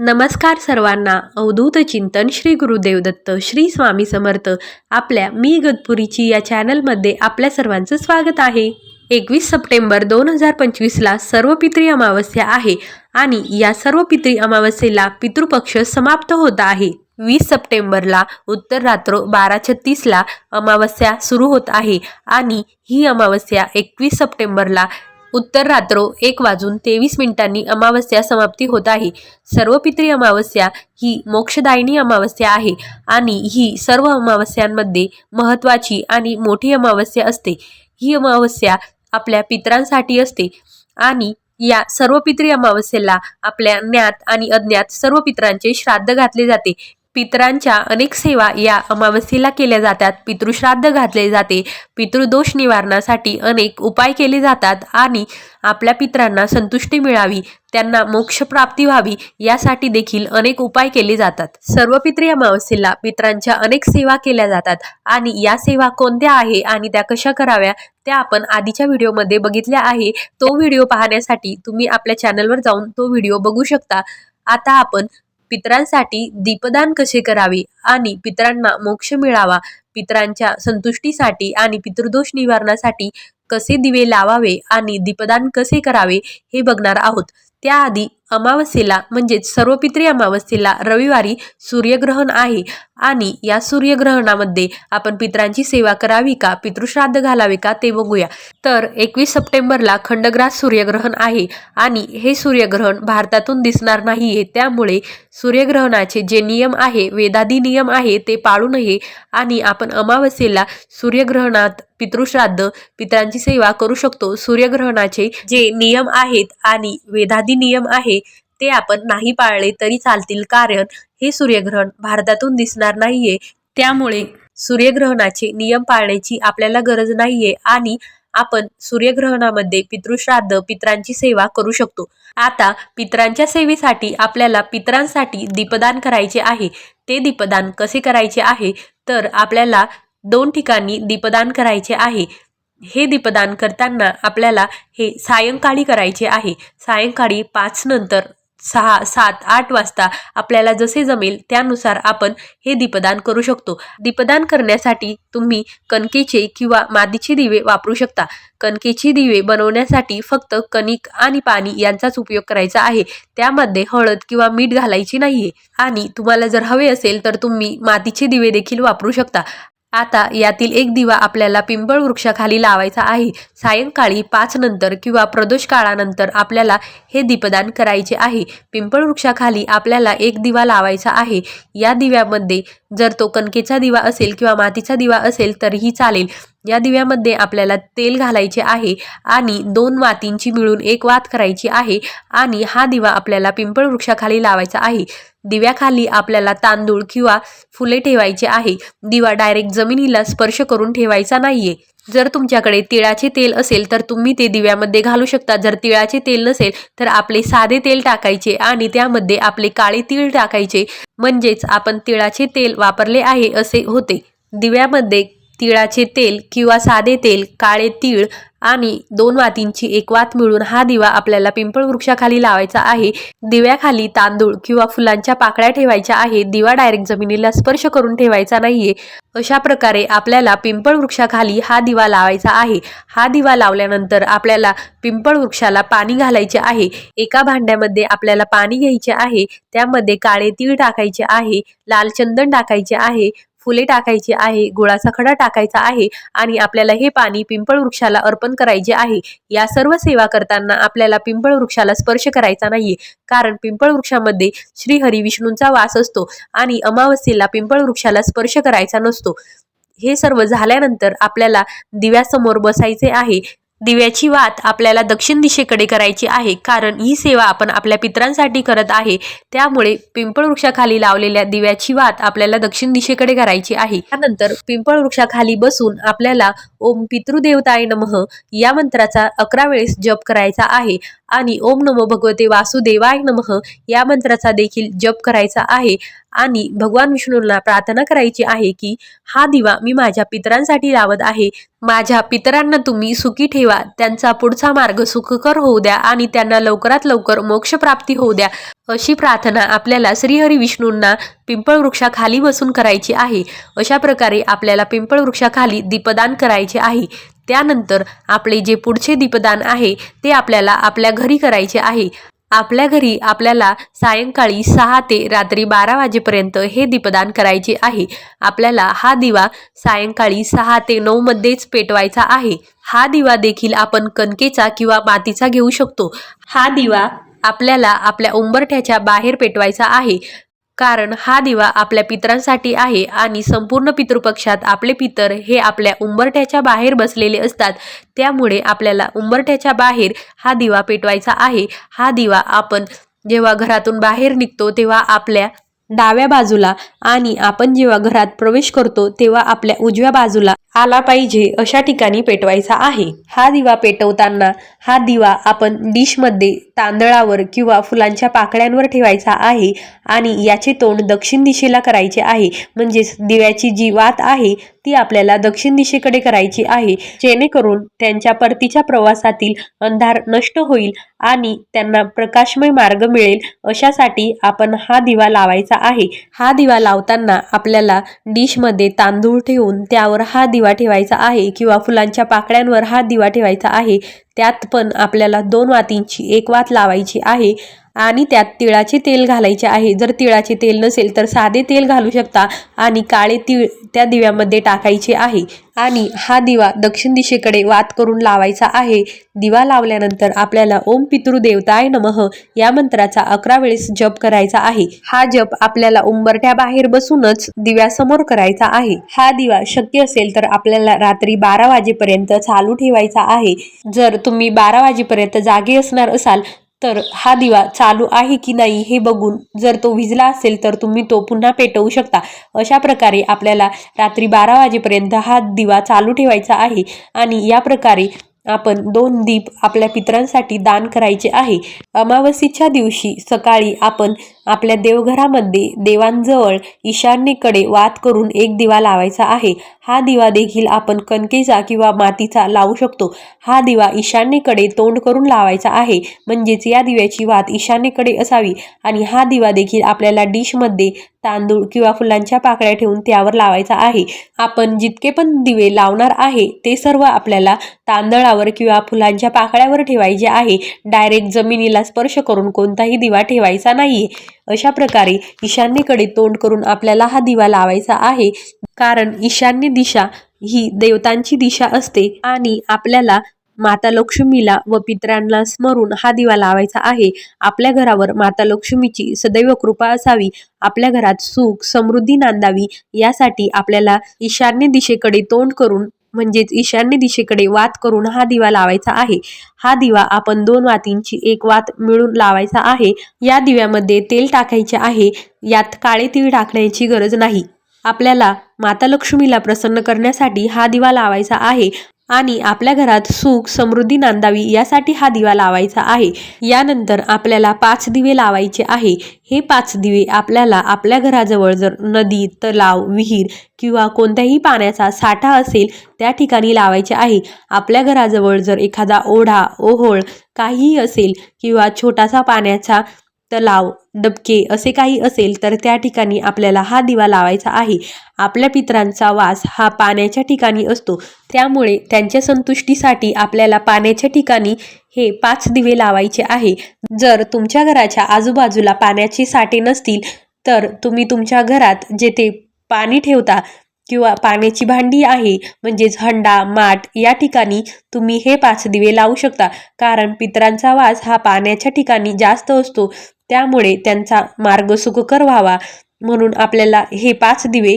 नमस्कार सर्वांना. अवधूत चिंतन श्री गुरुदेव दत्त श्री स्वामी समर्थ आपल्या मी गतपुरीची या चॅनलमध्ये आपल्या सर्वांचं स्वागत आहे. एकवीस सप्टेंबर दोन हजार पंचवीसला सर्व पितृ अमावस्या आहे आणि या सर्व पितृ अमावस्येला पितृपक्ष समाप्त होत आहे. वीस सप्टेंबरला उत्तर रात्र बारा छत्तीसला अमावस्या सुरू होत आहे आणि ही अमावस्या एकवीस सप्टेंबरला उत्तर रात्र एक वाजून तेवीस मिनिटांनी अमावस्या समाप्ती होत आहे. सर्व पितृ अमावस्या ही मोक्षदायिनी अमावस्या आहे आणि ही सर्व अमावस्यांमध्ये महत्त्वाची आणि मोठी अमावस्या असते. ही अमावस्या आपल्या पितरांसाठी असते आणि या सर्व पित्री अमावस्येला आपल्या ज्ञात आणि अज्ञात सर्व पितरांचे श्राद्ध घातले जाते. पितरांच्या अनेक सेवा या अमावस्येला केल्या जातात. पितृश्राद्ध घातले जाते. पितृदोष निवारणासाठी अनेक उपाय केले जातात आणि आपल्या पितरांना संतुष्टी मिळावी त्यांना मोक्षप्राप्ती व्हावी यासाठी देखील अनेक उपाय केले जातात. सर्व पितृ अमावस्येला पित्रांच्या अनेक सेवा केल्या जातात आणि या सेवा कोणत्या आहे आणि त्या कशा कराव्या त्या आपण आधीच्या व्हिडिओमध्ये बघितल्या आहे. तो व्हिडिओ पाहण्यासाठी तुम्ही आपल्या चॅनलवर जाऊन तो व्हिडिओ बघू शकता. आता आपण पितरांसाठी दीपदान कसे करावे आणि पितरांना मोक्ष मिळावा? पितरांच्या संतुष्टीसाठी आणि पितृदोष निवारणासाठी कसे दिवे लावावे आणि दीपदान कसे करावे हे बघणार आहोत. त्याआधी अमावस्येला म्हणजेच सर्व पितृ अमावस्येला रविवारी सूर्यग्रहण आहे. आणि या सूर्यग्रहणामध्ये आपण पितरांची सेवा करावी का? पितृश्राद्ध घालावे का? ते बघूया. तर एकवीस सप्टेंबरला खंडग्रास सूर्यग्रहण आहे. आणि हे सूर्यग्रहण भारतातून दिसणार नाहीये. त्यामुळे सूर्यग्रहणाचे जे नियम आहे वेदादी नियम आहे ते पाळू नये. आणि आपण अमावस्येला सूर्यग्रहणात पितृश्राद्ध पितरांची सेवा करू शकतो. सूर्यग्रहणाचे जे नियम आहेत आणि वेदादी नियम आहे ते आपण नाही पाळले तरी चालतील कारण हे सूर्यग्रहण भारतातून दिसणार नाहीये. त्यामुळे सूर्यग्रहणाचे नियम पाळण्याची आपल्याला गरज नाहीये आणि आपण सूर्यग्रहणामध्ये पितृश्राद्ध पितरांची सेवा करू शकतो. आता पितरांच्या सेवेसाठी आपल्याला पितरांसाठी दीपदान करायचे आहे. ते दीपदान कसे करायचे आहे? तर आपल्याला दोन ठिकाणी दीपदान करायचे आहे. हे दीपदान करताना आपल्याला हे सायंकाळी करायचे आहे. सायंकाळी पाच नंतर सहा सात आठ वाजता आपल्याला जसे जमेल त्यानुसार आपण हे दीपदान करू शकतो. दीपदान करण्यासाठी तुम्ही कणकेचे किंवा मादीचे दिवे वापरू शकता. कणकेचे दिवे बनवण्यासाठी फक्त कणिक आणि पाणी यांचाच उपयोग करायचा आहे. त्यामध्ये हळद किंवा मीठ घालायची नाहीये. आणि तुम्हाला जर हवे असेल तर तुम्ही मातीचे दिवे देखील वापरू शकता. आता यातील एक दिवा आपल्याला पिंपळ वृक्षाखाली लावायचा आहे. सायंकाळी पाच नंतर किंवा प्रदोष काळानंतर आपल्याला हे दीपदान करायचे आहे. पिंपळ वृक्षाखाली आपल्याला एक दिवा लावायचा आहे. या दिव्यामध्ये जर तो कणकेचा दिवा असेल किंवा मातीचा दिवा असेल तरीही चालेल. या दिव्यामध्ये आपल्याला तेल घालायचे आहे आणि दोन मातींची मिळून एक वात करायची आहे आणि हा दिवा आपल्याला पिंपळ वृक्षाखाली लावायचा आहे. दिव्याखाली आपल्याला तांदूळ किंवा फुले ठेवायचे आहे. दिवा डायरेक्ट जमिनीला स्पर्श करून ठेवायचा नाहीये. जर तुमच्याकडे तिळाचे तेल असेल तर तुम्ही ते दिव्यामध्ये घालू शकता. जर तिळाचे तेल नसेल तर आपले साधे तेल टाकायचे आणि त्यामध्ये आपले काळे तीळ टाकायचे. म्हणजेच आपण तिळाचे तेल वापरले आहे असे होते. दिव्यामध्ये तिळाचे तेल किंवा साधे तेल काळे तीळ आणि दोन वातींची एक वात मिळून हा दिवा आपल्याला पिंपळ वृक्षाखाली लावायचा आहे. दिव्याखाली तांदूळ किंवा फुलांच्या पाकळ्या ठेवायच्या आहे दिवा डायरेक्ट जमिनीला स्पर्श करून ठेवायचा नाहीये. अशा प्रकारे आपल्याला पिंपळ वृक्षाखाली हा दिवा लावायचा आहे. हा दिवा लावल्यानंतर आपल्याला पिंपळ वृक्षाला पाणी घालायचे आहे. एका भांड्यामध्ये आपल्याला पाणी घ्यायचे आहे. त्यामध्ये काळे तीळ टाकायचे आहे. लाल चंदन टाकायचे आहे. फुले टाकायची आहे गुळाचा खडा टाकायचा आहे आणि आपल्याला हे पाणी पिंपळ वृक्षाला अर्पण करायचे आहे. या सर्व सेवा करताना आपल्याला पिंपळ वृक्षाला स्पर्श करायचा नाहीये. कारण पिंपळ वृक्षामध्ये श्रीहरी विष्णूंचा वास असतो आणि अमावस्येला पिंपळ वृक्षाला स्पर्श करायचा नसतो. हे सर्व झाल्यानंतर आपल्याला दिव्यासमोर बसायचे आहे. दिव्याची वात आपल्याला दक्षिण दिशेकडे करायची आहे. कारण ही सेवा आपण आपल्या पितरांसाठी करत आहे. त्यामुळे पिंपळ वृक्षाखाली लावलेल्या दिव्याची वात आपल्याला दक्षिण दिशेकडे करायची आहे. त्यानंतर पिंपळ वृक्षाखाली बसून आपल्याला ओम पितृदेवताय नमः या मंत्राचा अकरा वेळेस जप करायचा आहे. आणि ओम नमो भगवते वासुदेवाय नमः या मंत्राचा देखील जप करायचा आहे. आणि भगवान विष्णूंना प्रार्थना करायची आहे की हा दिवा मी माझ्या पितरांसाठी लावत आहे. माझ्या पितरांना तुम्ही सुखी ठेवा. त्यांचा पुढचा मार्ग सुखकर होऊ द्या आणि त्यांना लवकरात लवकर मोक्षप्राप्ती होऊ द्या. अशी प्रार्थना आपल्याला श्रीहरी विष्णूंना पिंपळ वृक्षाखाली बसून करायची आहे. अशा प्रकारे आपल्याला पिंपळ वृक्षाखाली दीपदान करायचे आहे. त्यानंतर आपले जे पुढचे दीपदान आहे ते आपल्याला आपल्या घरी करायचे आहे. आपल्या घरी आपल्याला सायंकाळी सहा ते रात्री बारा वाजेपर्यंत हे दीपदान करायचे आहे. आपल्याला हा दिवा सायंकाळी सहा ते नऊ मध्येच पेटवायचा आहे. हा दिवा देखील आपण कणकेचा किंवा मातीचा घेऊ शकतो. हा दिवा आपल्याला आपल्या उंबरठ्याच्या बाहेर पेटवायचा आहे. कारण हा दिवा आपल्या पितरांसाठी आहे आणि संपूर्ण पितृपक्षात आपले पितर हे आपल्या उंबरठ्याच्या बाहेर बसलेले असतात. त्यामुळे आपल्याला उंबरठ्याच्या बाहेर हा दिवा पेटवायचा आहे. हा दिवा आपण जेव्हा घरातून बाहेर निघतो तेव्हा आपल्या डाव्या बाजूला आणि आपण जेव्हा घरात प्रवेश करतो तेव्हा आपल्या उजव्या बाजूला आला पाहिजे अशा ठिकाणी पेटवायचा आहे. हा दिवा पेटवताना हा दिवा आपण डिशमध्ये तांदळावर किंवा फुलांच्या पाकळ्यांवर ठेवायचा आहे आणि याचे तोंड दक्षिण दिशेला करायचे आहे. म्हणजेच दिव्याची जी वात आहे ती आपल्याला दक्षिण दिशेकडे करायची आहे. जेणेकरून त्यांच्या परतीच्या प्रवासातील अंधार नष्ट होईल आणि त्यांना प्रकाशमय मार्ग मिळेल. अशासाठी आपण हा दिवा लावायचा आहे. हा दिवा लावताना आपल्याला डिशमध्ये तांदूळ ठेवून त्यावर हा दिवा दिवा ठेवायचा आहे किंवा फुलांच्या पाकळ्यांवर हा दिवा ठेवायचा आहे त्यात पण आपल्याला दोन वातींची एक वात लावायची आहे आणि त्यात तिळाचे तेल घालायचे आहे. जर तिळाचे तेल नसेल तर साधे तेल घालू शकता आणि काळे तीळ त्या दिव्यामध्ये टाकायचे आहे. आणि हा दिवा दक्षिण दिशेकडे वात करून लावायचा आहे. दिवा लावल्यानंतर आपल्याला ओम पितृदेवताय नमः या मंत्राचा अकरा वेळेस जप करायचा आहे. हा जप आपल्याला उंबरठ्या बाहेर बसूनच दिव्यासमोर करायचा आहे. हा दिवा शक्य असेल तर आपल्याला रात्री बारा वाजेपर्यंत चालू ठेवायचा आहे. जर तुम्ही बारा वाजेपर्यंत जागे असणार असाल तर हा दिवा चालू आहे की नाही हे बघून जर तो विजला असेल तर तुम्ही तो पुन्हा पेटवू शकता. अशा प्रकारे आपल्याला रात्री बारा वाजेपर्यंत हा दिवा चालू ठेवायचा आहे आणि या प्रकारे आपण दोन दीप आपल्या पित्रांसाठी दान करायचे आहे. अमावस्येच्या दिवशी सकाळी आपण आपल्या देवघरामध्ये देवांजवळ ईशान्येकडे वात करून एक दिवा लावायचा आहे. हा दिवा देखील आपण कणकेचा किंवा मातीचा लावू शकतो. हा दिवा ईशान्येकडे तोंड करून लावायचा आहे. म्हणजेच या दिव्याची वात ईशान्येकडे असावी आणि हा दिवा देखील आपल्याला डिशमध्ये तांदूळ किंवा फुलांच्या पाकळ्या ठेवून त्यावर लावायचा आहे. आपण जितके पण दिवे लावणार आहे ते सर्व आपल्याला तांदळावर किंवा फुलांच्या पाकळ्यावर ठेवायचे आहे. डायरेक्ट जमिनीला स्पर्श करून कोणताही दिवा ठेवायचा नाहीये. अशा प्रकारे ईशान्येकडे तोंड करून आपल्याला हा दिवा लावायचा आहे. कारण ईशान्य दिशा ही देवतांची दिशा असते आणि आपल्याला माता लक्ष्मीला व पितरांना स्मरून हा दिवा लावायचा आहे. आपल्या घरावर माता लक्ष्मीची सदैव कृपा असावी. आपल्या घरात सुख समृद्धी नांदावी. यासाठी आपल्याला ईशान्य दिशेकडे तोंड करून म्हणजेच ईशान्य दिशेकडे वात करून हा दिवा लावायचा आहे. हा दिवा आपण दोन वातींची एक वात मिळून लावायचा आहे. या दिव्यामध्ये तेल टाकायचे आहे. यात काळे तीळ टाकण्याची गरज नाही. आपल्याला माता लक्ष्मीला प्रसन्न करण्यासाठी हा दिवा लावायचा आहे. आणि आपल्या घरात सुख समृद्धी नांदावी यासाठी हा दिवा लावायचा आहे. यानंतर आपल्याला पाच दिवे लावायचे आहे. हे पाच दिवे आपल्याला आपल्या घराजवळ जर नदी तलाव विहीर किंवा कोणत्याही पाण्याचा साठा असेल त्या ठिकाणी लावायचे आहे. आपल्या घराजवळ जर एखादा ओढा ओहोळ काहीही असेल किंवा छोटासा पाण्याचा तलाव डबके असे काही असेल तर त्या ठिकाणी आपल्याला हा दिवा लावायचा आहे. आपल्या पित्रांचा वास हा पाण्याच्या ठिकाणी असतो. त्यामुळे त्यांच्या संतुष्टीसाठी आपल्याला पाण्याच्या ठिकाणी हे पाच दिवे लावायचे आहे. जर तुमच्या घराच्या आजूबाजूला पाण्याचे साठे नसतील तर तुम्ही तुमच्या घरात जेथे पाणी ठेवता किंवा पाण्याची भांडी आहे म्हणजेच हंडा माठ या ठिकाणी तुम्ही हे पाच दिवे लावू शकता. कारण पितरांचा वास हा पाण्याच्या ठिकाणी जास्त असतो त्यामुळे त्यांचा मार्ग सुखकर व्हावा. म्हणून आपल्याला हे पाच दिवे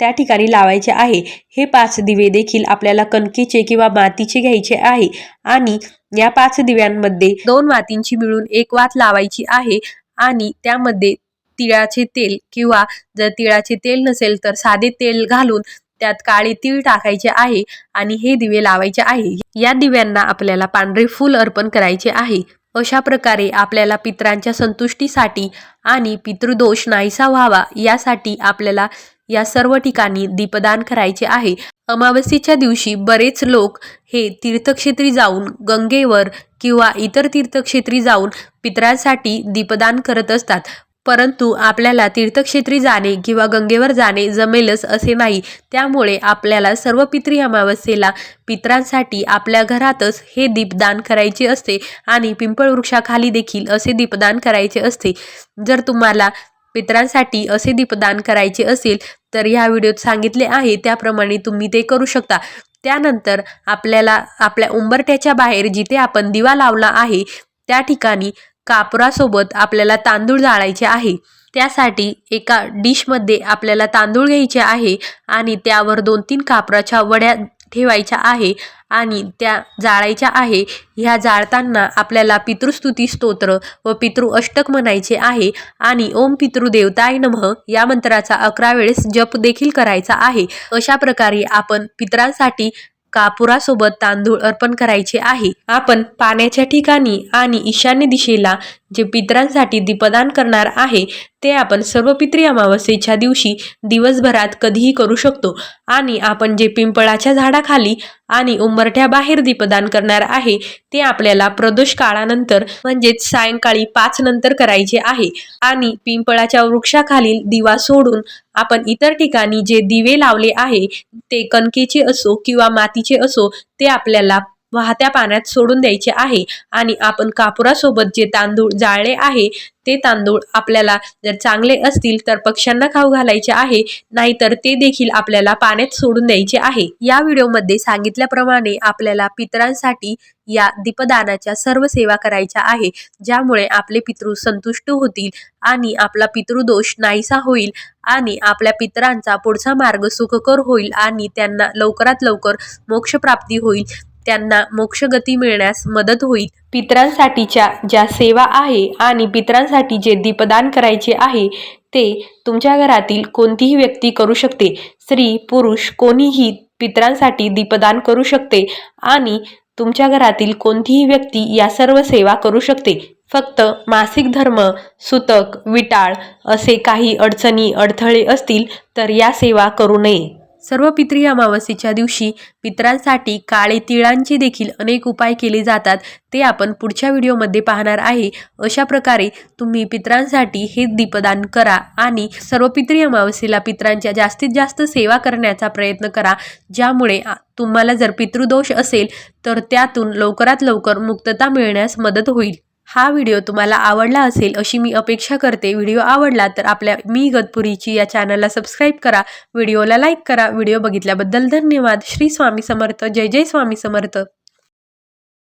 त्या ठिकाणी लावायचे आहे. हे पाच दिवे देखील आपल्याला कणकेचे किंवा मातीचे घ्यायचे आहे आणि या पाच दिव्यांमध्ये दोन वातींची मिळून एक वात लावायची आहे आणि त्यामध्ये तिळाचे तेल किंवा जर तिळाचे तेल नसेल तर साधे तेल घालून त्यात काळे तीळ टाकायचे आहे आणि हे दिवे लावायचे आहे. या दिव्यांना आपल्याला पांढरे फूल अर्पण करायचे आहे. अशा प्रकारे आपल्याला पितरांच्या संतुष्टीसाठी आणि पितृदोष नाहीसा व्हावा यासाठी आपल्याला या सर्व ठिकाणी दीपदान करायचे आहे. अमावस्येच्या दिवशी बरेच लोक हे तीर्थक्षेत्री जाऊन गंगेवर किंवा इतर तीर्थक्षेत्री जाऊन पितरांसाठी दीपदान करत असतात. परंतु आपल्याला तीर्थक्षेत्री जाणे किंवा गंगेवर जाणे जमेलच असे नाही. त्यामुळे आपल्याला सर्व पितरी अमावस्येला पितरांसाठी आपल्या घरातच हे दीपदान करायचे असते आणि पिंपळ वृक्षाखाली देखील असे दीपदान करायचे असते. जर तुम्हाला पितरांसाठी असे दीपदान करायचे असेल तर ह्या व्हिडिओत सांगितले आहे त्याप्रमाणे तुम्ही ते करू शकता. त्यानंतर आपल्याला आपल्या उंबरट्याच्या बाहेर जिथे आपण दिवा लावला आहे त्या ठिकाणी कापरासोबत आपल्याला तांदूळ जाळायचे आहे. त्यासाठी एका डिशमध्ये आपल्याला तांदूळ घ्यायचे आहे आणि त्यावर दोन तीन कापराच्या वड्या ठेवायच्या आहे आणि त्या जाळायच्या आहे. ह्या जाळताना आपल्याला पितृस्तुती स्तोत्र व पितृ अष्टक म्हणायचे आहे आणि ओम पितृदेवताय नमः या मंत्राचा अकरा वेळेस जप देखील करायचा आहे. अशा प्रकारे आपण पितरांसाठी कापुरासोबत तांदूळ अर्पण करायचे आहे. आपण पाण्याच्या ठिकाणी आणि ईशान्य दिशेला जे पितरांसाठी दीपदान करणार आहे ते आपण सर्व पित्री अमावस्येच्या दिवशी दिवसभरात कधीही करू शकतो. आणि आपण जे पिंपळाच्या झाडाखाली आणि उंबरठ्याबाहेर दीपदान करणार आहे ते आपल्याला प्रदोष काळानंतर म्हणजेच सायंकाळी पाच नंतर करायचे आहे. आणि पिंपळाच्या वृक्षाखालील दिवा सोडून आपण इतर ठिकाणी जे दिवे लावले आहे ते कणकेचे असो किंवा मातीचे असो ते आपल्याला वाहत्या पाण्यात सोडून द्यायचे आहे. आणि आपण कापुरासोबत जे तांदूळ जाळले आहे ते तांदूळ आपल्याला जर चांगले असतील तर पक्ष्यांना खाऊ घालायचे आहे. नाहीतर ते देखील आपल्याला पाण्यात सोडून द्यायचे आहे. या व्हिडिओमध्ये सांगितल्याप्रमाणे आपल्याला पितरांसाठी या दीपदानाच्या सर्व सेवा करायच्या आहे ज्यामुळे आपले पितृ संतुष्ट होतील आणि आपला पितृदोष नाहीसा होईल आणि आपल्या पितरांचा पुढचा मार्ग सुखकर होईल आणि त्यांना लवकरात लवकर मोक्षप्राप्ती होईल. त्यांना मोक्षगती मिळण्यास मदत होईल. पितरांसाठीच्या ज्या सेवा आहे आणि पितरांसाठी जे दीपदान करायचे आहे ते तुमच्या घरातील कोणतीही व्यक्ती करू शकते. स्त्री पुरुष कोणीही पित्रांसाठी दीपदान करू शकते आणि तुमच्या घरातील कोणतीही व्यक्ती या सर्व सेवा करू शकते. फक्त मासिक धर्म सुतक विटाळ असे काही अडचणी अडथळे असतील तर या सेवा करू नये. सर्व पितृ अमावस्येच्या दिवशी पित्रांसाठी काळे तिळांचे देखील अनेक उपाय केले जातात ते आपण पुढच्या व्हिडिओमध्ये पाहणार आहे. अशा प्रकारे तुम्ही पित्रांसाठी हे दीपदान करा आणि सर्व पितरी अमावस्येला पितरांच्या जास्तीत जास्त सेवा करण्याचा प्रयत्न करा ज्यामुळे आ- तुम्हाला जर पितृदोष असेल तर त्यातून लवकरात लवकर मुक्तता मिळण्यास मदत होईल. हा व्हिडिओ तुम्हाला आवडला असेल अशी मी अपेक्षा करते. व्हिडिओ आवडला तर आपल्या मी गतपुरीची या चॅनलला सबस्क्राईब करा. व्हिडिओला लाईक करा. व्हिडिओ बघितल्याबद्दल धन्यवाद. श्री स्वामी समर्थ. जय जय स्वामी समर्थ.